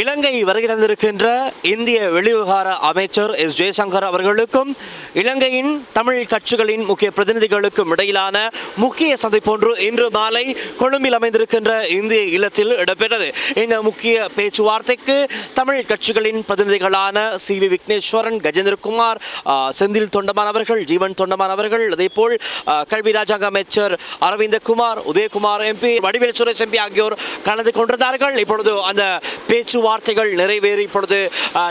இலங்கை வருகை தந்திருக்கின்ற இந்திய வெளிவிவகார அமைச்சர் எஸ் ஜெயசங்கர் அவர்களுக்கும் இலங்கையின் தமிழ் கட்சிகளின் முக்கிய பிரதிநிதிகளுக்கும் இடையிலான முக்கிய சந்திப்பொன்று இன்று மாலை கொழும்பில் அமைந்திருக்கின்ற இந்திய இல்லத்தில் இடம்பெற்றது. இந்த முக்கிய பேச்சுவார்த்தைக்கு தமிழ் கட்சிகளின் பிரதிநிதிகளான சி வி விக்னேஸ்வரன் கஜேந்திரகுமார் செந்தில் தொண்டமான் அவர்கள் ஜீவன் தொண்டமான் அவர்கள் அதேபோல் போல் கல்வி ராஜாங்க அமைச்சர் அரவிந்தகுமார் உதயகுமார் எம்பி வடிவேல் சுரேஷ் எம்பி ஆகியோர் கலந்து கொண்டிருந்தார்கள். இப்பொழுது அந்த பேச்சு பேச்சுவார்த்தைகள் நிறைவேறி இப்பொழுது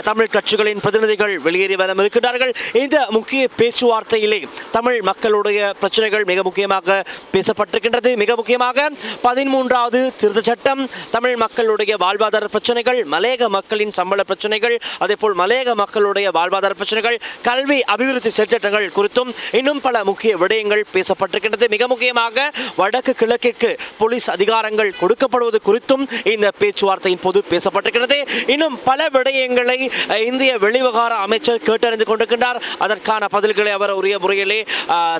தமிழ் கட்சிகளின் பிரதிநிதிகள் வெளியேறி வர இருக்கின்றார்கள். இந்த முக்கிய பேச்சுவார்த்தையிலே தமிழ் மக்களுடைய பிரச்சனைகள் மிக முக்கியமாக பேசப்பட்டிருக்கின்றது. மிக முக்கியமாக பதிமூன்றாவது திருத்த சட்டம் தமிழ் மக்களுடைய வாழ்வாதார பிரச்சனைகள் மலையக மக்களின் சம்பள பிரச்சனைகள் அதேபோல் மலையக மக்களுடைய வாழ்வாதார பிரச்சனைகள் கல்வி அபிவிருத்தி செயற்திட்டங்கள் குறித்தும் இன்னும் பல முக்கிய விடயங்கள் பேசப்பட்டிருக்கின்றது. மிக முக்கியமாக வடக்கு கிழக்கிற்கு போலீஸ் அதிகாரங்கள் கொடுக்கப்படுவது குறித்தும் இந்த பேச்சுவார்த்தையின் போது பேசப்பட்டிருக்கிறது இருக்கிறது. இன்னும் பல விடயங்களை இந்திய வெளிவிவகார அமைச்சர் கேட்டறிந்து கொண்டிருக்கின்றார். அதற்கான பதில்களை அவர் உரிய முறையிலே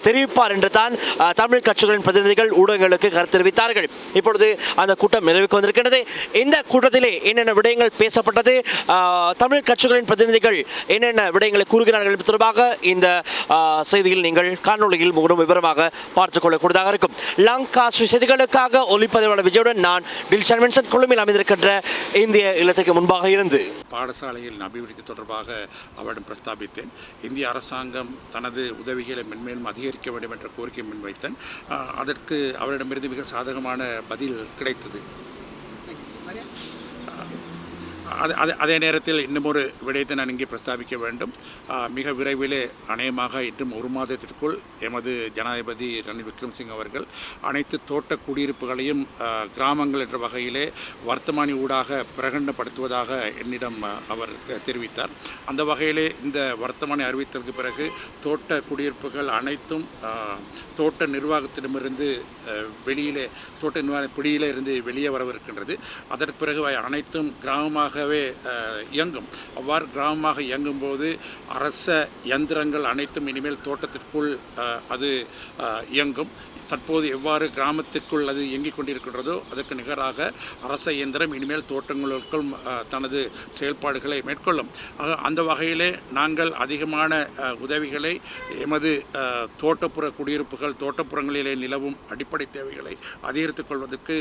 தெரிவிப்பார் என்று தான் தமிழ் கட்சிகளின் பிரதிநிதிகள் ஊடகங்களுக்கு கருத்து தெரிவித்தார்கள். இப்பொழுது அந்த கூட்டம் நிறைவுக்கு வந்திருக்கிறது இந்த கூட்டத்திலே என்னென்ன விடயங்கள் பேசப்பட்டது தமிழ் கட்சிகளின் பிரதிநிதிகள் என்னென்ன விடயங்களை கூறுகிறார்கள் தொடர்பாக இந்த செய்தியில் நீங்கள் காணொலியில் முகம் விவரமாக பார்த்துக் கொள்ளக்கூடியதாக இருக்கும். லங்கா செய்திகளுக்காக ஒளிப்பதிவாளர் விஜயுடன் நான் டில்ஷன் வின்சன் கொழும்பில் அமைந்திருக்கின்ற இந்திய இல்லத்துக்கு முன்பாக இருந்து பாடசாலையில் அபிவிருத்தி தொடர்பாக அவரிடம் பிரஸ்தாபித்தேன். இந்திய அரசாங்கம் தனது உதவிகளை மென்மேலும் அதிகரிக்க வேண்டும் என்ற கோரிக்கை முன்வைத்தேன் அதற்கு அவரிடமிருந்து மிக சாதகமான பதில் கிடைத்தது. அது அது அதே நேரத்தில் இன்னும் ஒரு விடயத்தை நான் இங்கே பிரஸ்தாபிக்க வேண்டும். மிக விரைவிலே அநேகமாக இன்னும் ஒரு மாதத்திற்குள் எமது ஜனாதிபதி ரணில் விக்ரம்சிங் அவர்கள் அனைத்து தோட்ட குடியிருப்புகளையும் கிராமங்கள் என்ற வகையிலே வர்த்தமானி ஊடாக பிரகடனப்படுத்துவதாக என்னிடம் அவர் தெ- தெரிவித்தார். அந்த வகையிலே இந்த வர்த்தமானி அறிவித்ததற்கு பிறகு தோட்ட குடியிருப்புகள் அனைத்தும் தோட்ட நிர்வாகத்திடமிருந்து வெளியிலே தோட்ட நிர்வாக பிடியிலே இருந்து வெளியே வரவிருக்கின்றது. அதற்கு பிறகு அனைத்தும் கிராமமாக கிராமமாகவே இயங்கும். அவ்வாறு கிராமமாக இயங்கும்போது அரச யந்திரங்கள் அனைத்தும் இனிமேல் தோட்டத்திற்குள் அது இயங்கும். தற்போது எவ்வாறு கிராமத்திற்குள் அது இயங்கிக் கொண்டிருக்கின்றதோ அதற்கு நிகராக அரச இயந்திரம் இனிமேல் தோட்டங்களுக்குள் தனது செயல்பாடுகளை மேற்கொள்ளும். ஆக அந்த வகையிலே நாங்கள் அதிகமான உதவிகளை எமது தோட்டப்புற குடியிருப்புகள் தோட்டப்புறங்களிலே நிலவும் அடிப்படை தேவைகளை அதிகரித்துக் கொள்வதற்கு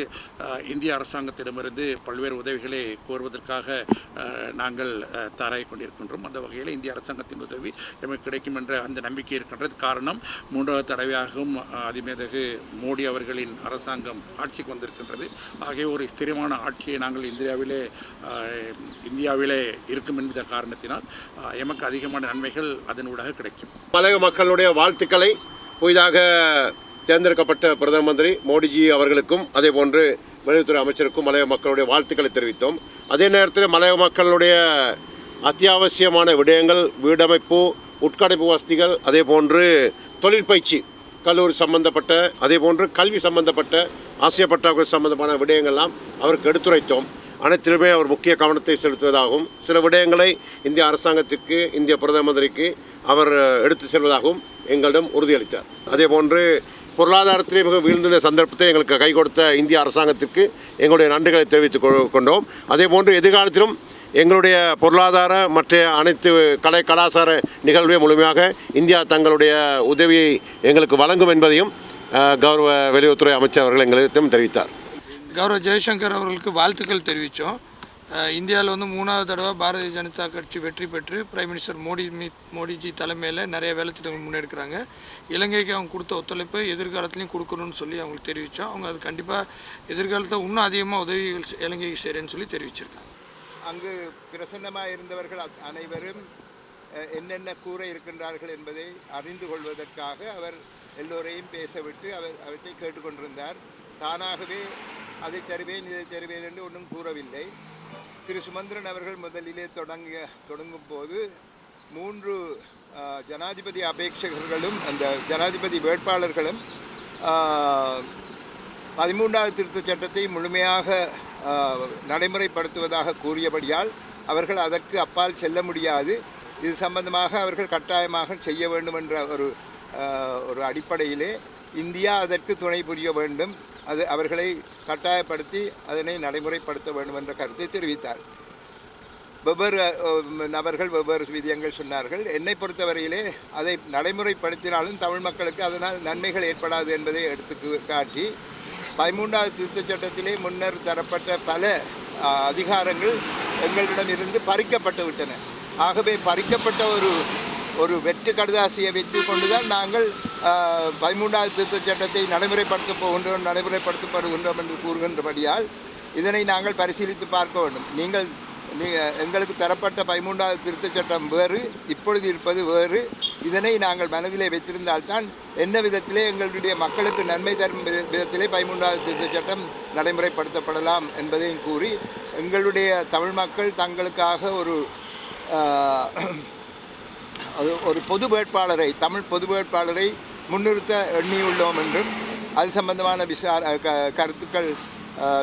இந்திய அரசாங்கத்திடமிருந்து பல்வேறு உதவிகளை கோருவதற்காக ஆஹ், நாங்கள் தராய் கொண்டிருக்கின்றோம். அந்த வகையில் இந்திய அரசாங்கத்தின் உதவி எமக்கு கிடைக்கும் என்ற அந்த நம்பிக்கை இருக்கின்றது. காரணம் மூன்றாவது தடவையாகவும் அதிமேதகு மோடி அவர்களின் அரசாங்கம் ஆட்சிக்கு வந்திருக்கின்றது. ஆகிய ஒரு ஸ்திரமான ஆட்சியை நாங்கள் இந்தியாவிலே இந்தியாவிலே இருக்கும் என்கிற காரணத்தினால் எமக்கு அதிகமான நன்மைகள் அதனூடாக கிடைக்கும். மலைய மக்களுடைய வாழ்த்துக்களை புதிதாக தேர்ந்தெடுக்கப்பட்ட பிரதம மந்திரி மோடிஜி அவர்களுக்கும் அதே போன்று வெளியுறவுத்துறை அமைச்சருக்கும் மலைய மக்களுடைய வாழ்த்துக்களை தெரிவித்தோம். அதே நேரத்தில் மலைய மக்களுடைய அத்தியாவசியமான விடயங்கள் வீடமைப்பு உட்கடைப்பு வசதிகள் அதே போன்று தொழிற்பயிற்சி கல்லூரி சம்பந்தப்பட்ட அதே போன்று கல்வி சம்பந்தப்பட்ட ஆசிய பற்றாக்குறை சம்பந்தமான விடயங்கள்லாம் அவருக்கு எடுத்துரைத்தோம். அனைத்திலுமே அவர் முக்கிய கவனத்தை செலுத்துவதாகவும் சில விடயங்களை இந்திய அரசாங்கத்திற்கு இந்திய பிரதம மந்திரிக்கு அவர் எடுத்து செல்வதாகவும் எங்களிடம் உறுதியளித்தார். அதே போன்று பொருளாதாரத்திலே மிக வீழ்ந்த சந்தர்ப்பத்தை எங்களுக்கு கை கொடுத்த இந்திய அரசாங்கத்திற்கு எங்களுடைய நன்றிகளை தெரிவித்துக் கொண்டோம். அதே போன்று எதிர்காலத்திலும் எங்களுடைய பொருளாதார மற்ற அனைத்து கலை கலாச்சார நிகழ்வை முழுமையாக இந்தியா தங்களுடைய உதவியை எங்களுக்கு வழங்கும் என்பதையும் கௌரவ வெளியுறவுத்துறை அமைச்சர் அவர்கள் எங்களிடம் தெரிவித்தார். கௌரவ ஜெய்சங்கர் அவர்களுக்கு வாழ்த்துக்கள் தெரிவித்தோம். இந்தியாவில் வந்து மூணாவது தடவை பாரதிய ஜனதா கட்சி வெற்றி பெற்று பிரைம் மினிஸ்டர் மோடி மீ மோடிஜி தலைமையில் நிறைய வேலை திட்டங்கள் முன்னெடுக்கிறாங்க. இலங்கைக்கு அவங்க கொடுத்த ஒத்துழைப்பை எதிர்காலத்துலையும் கொடுக்கணும்னு சொல்லி அவங்களுக்கு தெரிவித்தோம் அவங்க அது கண்டிப்பாக எதிர்காலத்தில் இன்னும் அதிகமாக உதவிகள் இலங்கைக்கு செய்கிறேன்னு சொல்லி தெரிவிச்சிருக்காங்க. அங்கு பிரசன்னமாக இருந்தவர்கள் அனைவரும் என்னென்ன கூற இருக்கின்றார்கள் என்பதை அறிந்து கொள்வதற்காக அவர் எல்லோரையும் பேசவிட்டு அவர் அவற்றை கேட்டுக்கொண்டிருந்தார். தானாகவே அதை தருவேன் இதை தருவேன் என்று ஒன்றும் கூறவில்லை. திரு சுமந்திரன் அவர்கள் முதலிலே தொடங்கிய தொடங்கும் போது மூன்று ஜனாதிபதி அபேட்சகர்களும் அந்த ஜனாதிபதி வேட்பாளர்களும் பதிமூன்றாவது திருத்தச் சட்டத்தை முழுமையாக நடைமுறைப்படுத்துவதாக கூறியபடியால் அவர்கள் அதற்கு அப்பால் செல்ல முடியாது. இது சம்பந்தமாக அவர்கள் கட்டாயமாக செய்ய வேண்டும் என்ற ஒரு ஒரு அடிப்படையிலே இந்தியா அதற்கு துணை புரிய வேண்டும். அது அவர்களை கட்டாயப்படுத்தி அதனை நடைமுறைப்படுத்த வேண்டும் என்ற கருத்தை தெரிவித்தார். வெவ்வேறு நபர்கள் வெவ்வேறு விதியங்கள் சொன்னார்கள். என்னை பொறுத்தவரையிலே அதை நடைமுறைப்படுத்தினாலும் தமிழ் மக்களுக்கு அதனால் நன்மைகள் ஏற்படாது என்பதை எடுத்து காட்டி பதிமூன்றாவது திருத்தச் சட்டத்திலே முன்னர் தரப்பட்ட பல அதிகாரங்கள் அதிகாரங்கள் எங்களிடமிருந்து பறிக்கப்பட்டு விட்டன. ஆகவே பறிக்கப்பட்ட ஒரு ஒரு வெற்று கடுதாசியை வைத்து கொண்டுதான் நாங்கள் பதிமூன்றாவது திருத்தச் சட்டத்தை நடைமுறைப்படுத்தப் போகின்றோம் நடைமுறைப்படுத்தப்படுகின்றோம் என்று கூறுகின்றபடியால் இதனை நாங்கள் பரிசீலித்து பார்க்க வேண்டும். நீங்கள் எங்களுக்கு தரப்பட்ட பதிமூன்றாவது திருத்தச் சட்டம் வேறு இப்பொழுது இருப்பது வேறு. இதனை நாங்கள் மனதிலே வைத்திருந்தால்தான் என்ன விதத்திலே எங்களுடைய மக்களுக்கு நன்மை தரும் வித- விதத்திலே பதிமூன்றாவது திருத்தச் சட்டம் நடைமுறைப்படுத்தப்படலாம் என்பதையும் கூறி எங்களுடைய தமிழ் மக்கள் தங்களுக்காக ஒரு ஒரு பொது வேட்பாளரை தமிழ் பொது வேட்பாளரை முன்னிறுத்த எண்ணியுள்ளோம் என்றும் அது சம்பந்தமான விசார க- கருத்துக்கள்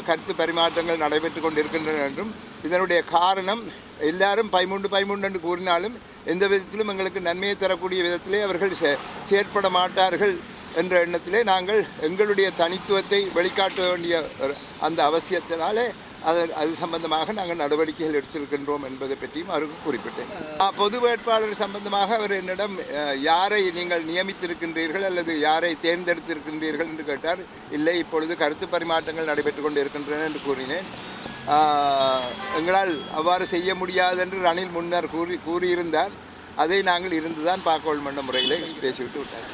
கருத்து பரிமாற்றங்கள் நடைபெற்று கொண்டிருக்கின்றன என்றும் இதனுடைய காரணம் எல்லாரும் பதிமூன்று பதிமூன்று என்று கூறினாலும் எந்த விதத்திலும் எங்களுக்கு நன்மையை தரக்கூடிய விதத்திலே அவர்கள் செ- செயற்பட மாட்டார்கள் என்ற எண்ணத்திலே நாங்கள் எங்களுடைய தனித்துவத்தை வெளிக்காட்ட வேண்டிய ஒரு அந்த அவசியத்தினாலே அது அது சம்பந்தமாக நாங்கள் நடவடிக்கைகள் எடுத்திருக்கின்றோம் என்பதை பற்றியும் அவருக்கு குறிப்பிட்டேன். பொது வேட்பாளர் சம்பந்தமாக அவர் என்னிடம் யாரை நீங்கள் நியமித்திருக்கின்றீர்கள் அல்லது யாரை தேர்ந்தெடுத்திருக்கின்றீர்கள் என்று கேட்டார். இல்லை இப்பொழுது கருத்து பரிமாற்றங்கள் நடைபெற்று கொண்டு இருக்கின்றன என்று கூறினேன். எங்களால் அவ்வாறு செய்ய முடியாது என்று ரணில் முன்னர் கூறி கூறியிருந்தார். அதை நாங்கள் இருந்துதான் பார்க்கோள் மன்ற முறையில் பேசிவிட்டு விட்டார்.